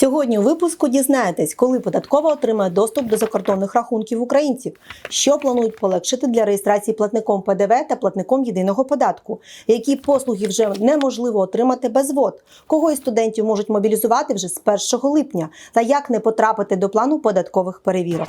Сьогодні у випуску дізнаєтесь, коли податкова отримає доступ до закордонних рахунків українців, що планують полегшити для реєстрації платником ПДВ та платником єдиного податку, які послуги вже неможливо отримати без ВОД, кого із студентів можуть мобілізувати вже з 1 липня, та як не потрапити до плану податкових перевірок.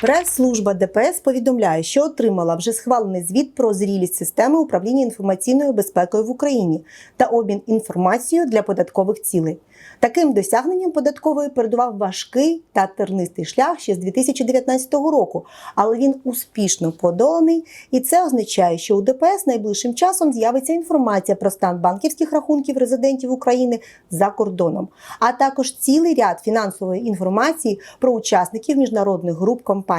Прес-служба ДПС повідомляє, що отримала вже схвалений звіт про зрілість системи управління інформаційною безпекою в Україні та обмін інформацією для податкових цілей. Таким досягненням податкової передував важкий та тернистий шлях ще з 2019 року, але він успішно подоланий, і це означає, що у ДПС найближчим часом з'явиться інформація про стан банківських рахунків резидентів України за кордоном, а також цілий ряд фінансової інформації про учасників міжнародних груп компаній.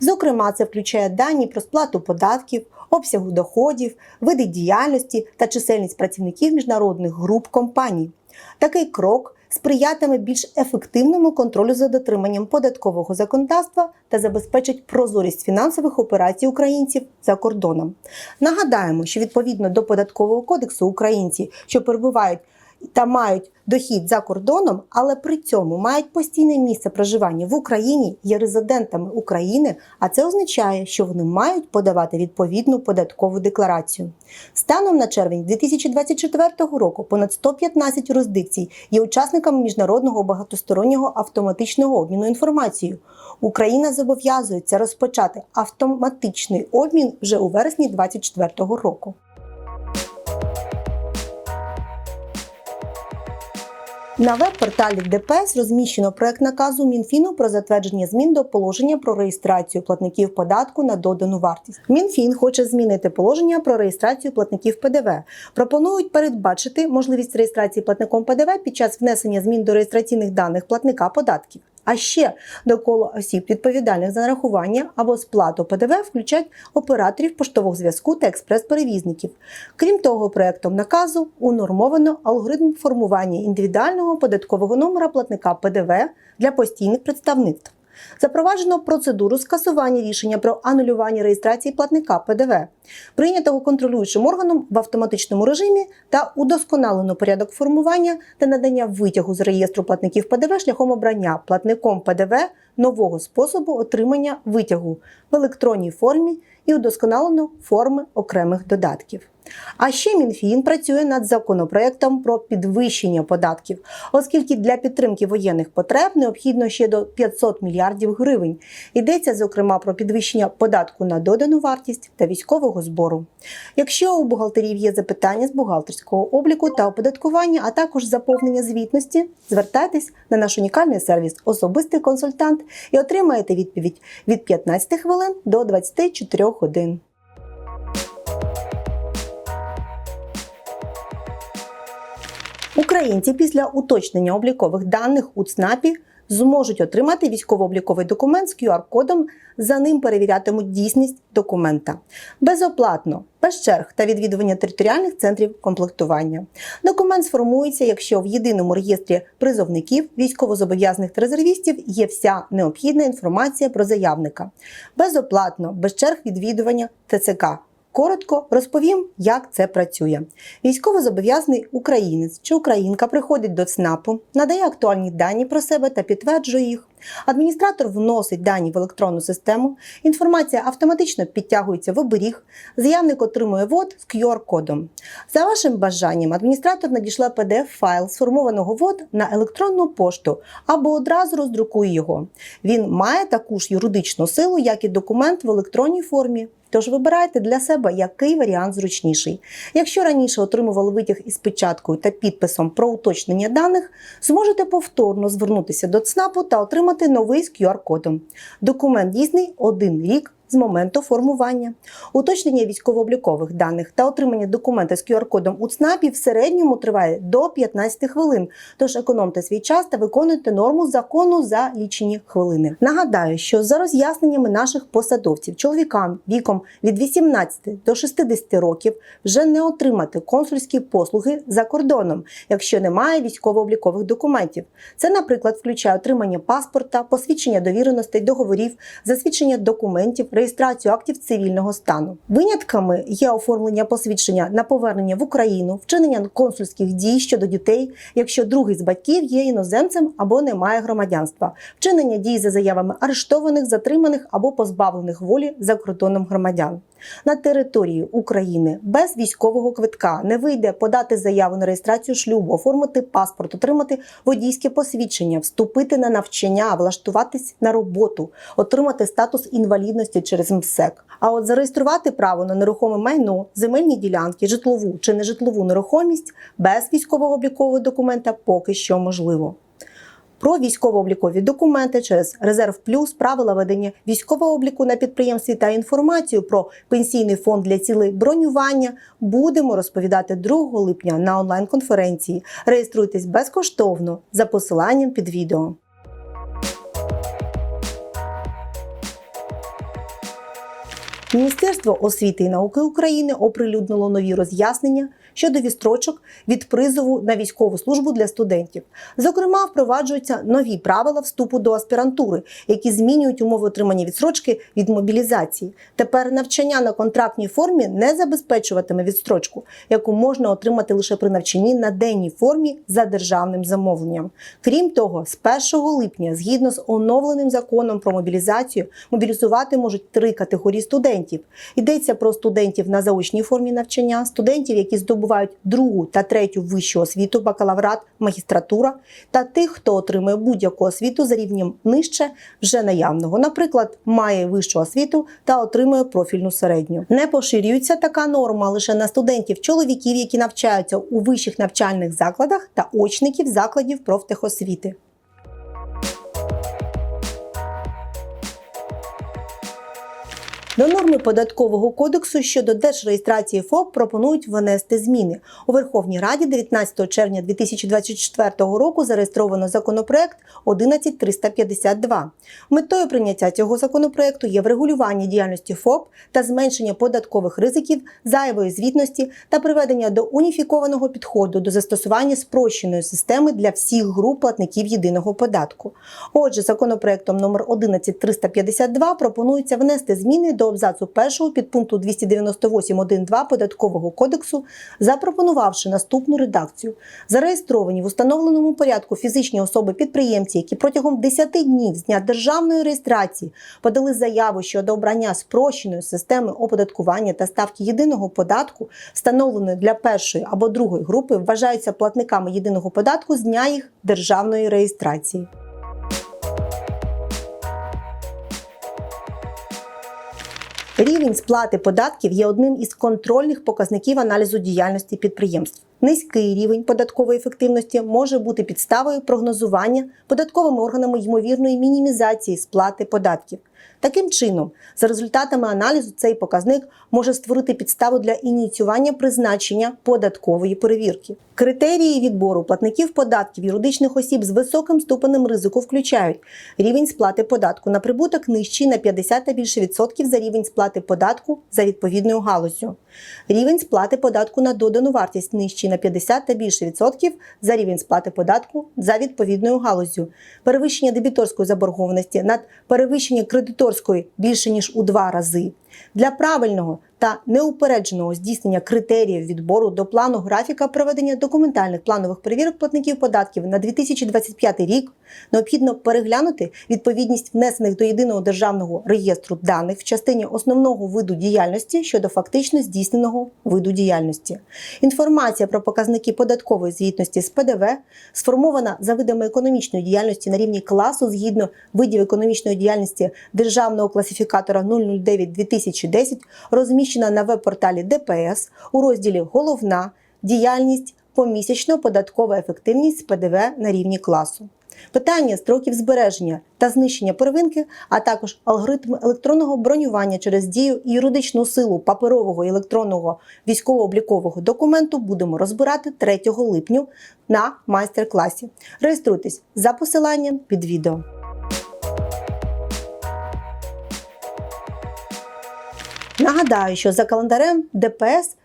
Зокрема, це включає дані про сплату податків, обсягу доходів, види діяльності та чисельність працівників міжнародних груп компаній. Такий крок сприятиме більш ефективному контролю за дотриманням податкового законодавства та забезпечить прозорість фінансових операцій українців за кордоном. Нагадаємо, що відповідно до податкового кодексу українці, що перебувають та мають дохід за кордоном, але при цьому мають постійне місце проживання в Україні, є резидентами України, а це означає, що вони мають подавати відповідну податкову декларацію. Станом на червень 2024 року понад 115 юрисдикцій є учасниками міжнародного багатостороннього автоматичного обміну інформацією. Україна зобов'язується розпочати автоматичний обмін вже у вересні 2024 року. На веб-порталі ДПС розміщено проект наказу Мінфіну про затвердження змін до положення про реєстрацію платників податку на додану вартість. Мінфін хоче змінити положення про реєстрацію платників ПДВ. Пропонують передбачити можливість реєстрації платником ПДВ під час внесення змін до реєстраційних даних платника податків. А ще до кола осіб відповідальних за нарахування або сплату ПДВ включать операторів поштового зв'язку та експрес-перевізників. Крім того, проектом наказу унормовано алгоритм формування індивідуального податкового номера платника ПДВ для постійних представництв. Запроваджено процедуру скасування рішення про анулювання реєстрації платника ПДВ, прийнятого контролюючим органом в автоматичному режимі та удосконалено порядок формування та надання витягу з реєстру платників ПДВ шляхом обрання платником ПДВ нового способу отримання витягу в електронній формі і удосконалено форми окремих додатків. А ще Мінфін працює над законопроектом про підвищення податків, оскільки для підтримки воєнних потреб необхідно ще до 500 мільярдів гривень. Йдеться зокрема про підвищення податку на додану вартість та військового збору. Якщо у бухгалтерів є запитання з бухгалтерського обліку та оподаткування, а також заповнення звітності, звертайтесь на наш унікальний сервіс Особистий консультант і отримаєте відповідь від 15 хвилин до 24 годин. Українці після уточнення облікових даних у ЦНАПі зможуть отримати військово-обліковий документ з QR-кодом. За ним перевірятимуть дійсність документа безоплатно, без черг та відвідування територіальних центрів комплектування. Документ сформується, якщо в єдиному реєстрі призовників, військовозобов'язаних та резервістів є вся необхідна інформація про заявника. Безоплатно, без черг відвідування ТЦК. Коротко розповім, як це працює. Військовозобов'язаний українець чи українка приходить до ЦНАПу, надає актуальні дані про себе та підтверджує їх. Адміністратор вносить дані в електронну систему, інформація автоматично підтягується в оберіг, заявник отримує ВОД з QR-кодом. За вашим бажанням, адміністратор надійшла PDF-файл сформованого ВОД на електронну пошту або одразу роздрукує його. Він має таку ж юридичну силу, як і документ в електронній формі. Тож вибирайте для себе, який варіант зручніший. Якщо раніше отримували витяг із печаткою та підписом про уточнення даних, зможете повторно звернутися до ЦНАПу та отримати новий з QR-кодом. Документ дійсний один рік з моменту формування. Уточнення військово-облікових даних та отримання документа з QR-кодом у ЦНАПі в середньому триває до 15 хвилин. Тож економте свій час та виконуйте норму закону за лічені хвилини. Нагадаю, що за роз'ясненнями наших посадовців, чоловікам віком від 18 до 60 років вже не отримати консульські послуги за кордоном, якщо немає військово-облікових документів. Це, наприклад, включає отримання паспорта, посвідчення довіреностей, договорів, засвідчення документів, реєстрацію актів цивільного стану. Винятками є оформлення посвідчення на повернення в Україну, вчинення консульських дій щодо дітей, якщо другий з батьків є іноземцем або не має громадянства, вчинення дій за заявами арештованих, затриманих або позбавлених волі за кордоном громадян. На території України без військового квитка не вийде подати заяву на реєстрацію шлюбу, оформити паспорт, отримати водійське посвідчення, вступити на навчання, влаштуватись на роботу, отримати статус інвалідності через МСЕК. А от зареєструвати право на нерухоме майно, земельні ділянки, житлову чи нежитлову нерухомість без військового облікового документа поки що можливо про військово-облікові документи через резерв плюс, правила ведення військового обліку на підприємстві та інформацію про пенсійний фонд для цілей бронювання будемо розповідати 2 липня на онлайн-конференції. Реєструйтесь безкоштовно за посиланням під відео. Міністерство освіти і науки України оприлюднило нові роз'яснення щодо відстрочок від призову на військову службу для студентів. Зокрема, впроваджуються нові правила вступу до аспірантури, які змінюють умови отримання відстрочки від мобілізації. Тепер навчання на контрактній формі не забезпечуватиме відстрочку, яку можна отримати лише при навчанні на денній формі за державним замовленням. Крім того, з 1 липня, згідно з оновленим законом про мобілізацію, мобілізувати можуть три категорії студентів. Йдеться про студентів на заочній формі навчання, студентів, які здобувають другу та третю вищу освіту, бакалаврат, магістратура, та тих, хто отримує будь-яку освіту за рівнем нижче вже наявного, наприклад, має вищу освіту та отримує профільну середню. Не поширюється така норма лише на студентів чоловіків, які навчаються у вищих навчальних закладах та очників закладів профтехосвіти. До норми податкового кодексу щодо держреєстрації ФОП пропонують внести зміни. У Верховній Раді 19 червня 2024 року зареєстровано законопроект 11352. Метою прийняття цього законопроекту є врегулювання діяльності ФОП та зменшення податкових ризиків, зайвої звітності та приведення до уніфікованого підходу до застосування спрощеної системи для всіх груп платників єдиного податку. Отже, законопроектом номер 11352 пропонується внести зміни до абзацу 1 підпункту 298.1.2 податкового кодексу, запропонувавши наступну редакцію: зареєстровані в установленому порядку фізичні особи-підприємці, які протягом 10 днів з дня державної реєстрації подали заяву щодо обрання спрощеної системи оподаткування та ставки єдиного податку, встановленої для першої або другої групи, вважаються платниками єдиного податку з дня їх державної реєстрації. Рівень сплати податків є одним із контрольних показників аналізу діяльності підприємств. Низький рівень податкової ефективності може бути підставою прогнозування податковими органами ймовірної мінімізації сплати податків. Таким чином, за результатами аналізу, цей показник може створити підставу для ініціювання призначення податкової перевірки. Критерії відбору платників податків юридичних осіб з високим ступенем ризику включають рівень сплати податку на прибуток нижчий на 50 та більше відсотків за рівень сплати податку за відповідною галузю, рівень сплати податку на додану вартість нижчий на 50 та більше відсотків за рівень сплати податку за відповідною галузю, перевищення дебіторської заборгованості над перевищення кредиторської більше ніж у два рази. Для правильного та неупередженого здійснення критеріїв відбору до плану графіка проведення документальних планових перевірок платників податків на 2025 рік необхідно переглянути відповідність внесених до єдиного державного реєстру даних в частині основного виду діяльності щодо фактично здійсненого виду діяльності. Інформація про показники податкової звітності з ПДВ сформована за видами економічної діяльності на рівні класу згідно видів економічної діяльності державного класифікатора 009 2010 розміщена на веб-порталі ДПС у розділі Головна діяльність помісячно податкова ефективність з ПДВ на рівні класу. Питання строків збереження та знищення первинки, а також алгоритм електронного бронювання через дію і юридичну силу паперового і електронного військово-облікового документу будемо розбирати 3 липня на майстер-класі. Реєструйтесь за посиланням під відео. Нагадаю, що за календарем ДПС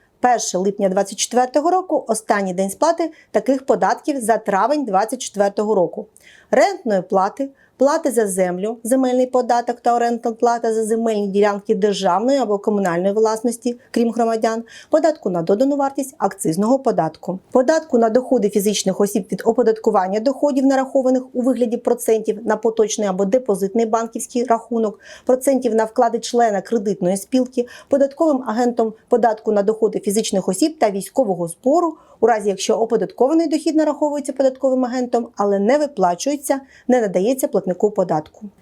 1 липня 2024 року останній день сплати таких податків за травень 2024 року. Рентної плати, плати за землю, земельний податок та орендна плата за земельні ділянки державної або комунальної власності, крім громадян, податку на додану вартість акцизного податку, податку на доходи фізичних осіб від оподаткування доходів, нарахованих у вигляді процентів на поточний або депозитний банківський рахунок, процентів на вклади члена кредитної спілки, податковим агентом податку на доходи фізичних осіб та військового збору, у разі якщо оподаткований дохід нараховується податковим агентом, але не виплачується, не надається платнику податку.